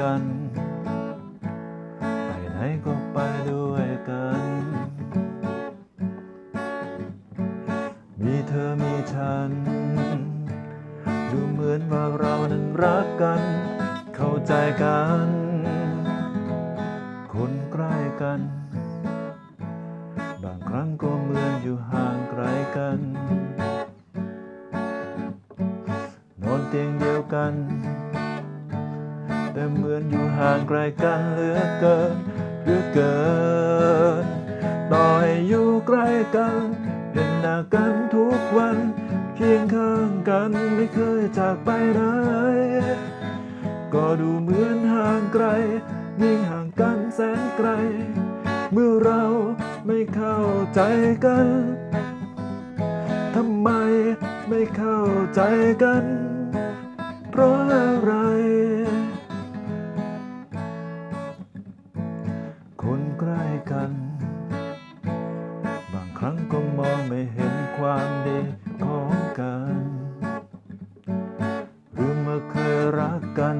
กัน ไปไหนก็ไปด้วยกัน มีเธอมีฉัน ดูเหมือนว่าเรานั้นรักกัน เข้าใจกัน คนใกล้กัน บางครั้งก็เหมือนอยู่ห่างไกลกัน นอนเตียงเดียวกัน แต่เหมือนอยู่ห่างไกลกันเหลือเกินเหลือเกิน ต่อให้อยู่ใกล้กันเห็นหน้ากันทุกวันเคียงข้างกันไม่เคยจากไปไหนก็ดูเหมือนห่างไกลยิ่งห่างกันแสนไกล เมื่อเราไม่เข้าใจกันทำไมไม่เข้าใจกัน เพราะอะไร รั้งก็มองไม่เห็นความดีของกัน หรือเมื่อเคยรักกัน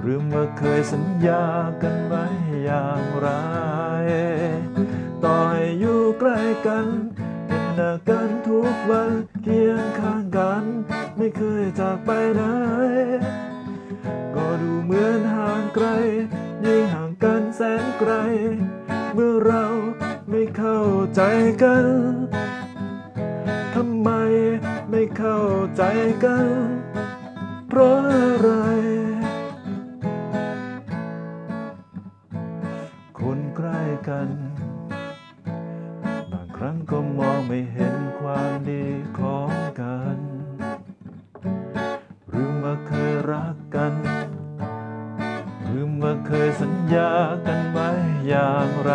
หรือเมื่อเคยสัญญากันไว้อย่างไรต่อให้อยู่ใกล้กันเห็นหน้ากันทุกวันเคียงข้างกัน ไม่เคยจากไปไหนก็ดูเหมือนห่างไกล ยิ่งห่างกันแสนไกล เมื่อเรา ไม่เข้าใจกัน ทำไมไม่เข้าใจกัน เพราะอะไร คนใกล้กัน บางครั้งก็มองไม่เห็นความดีของกัน หรือว่าเคยรักกันหรือว่าเคยสัญญากันไว้อย่างไร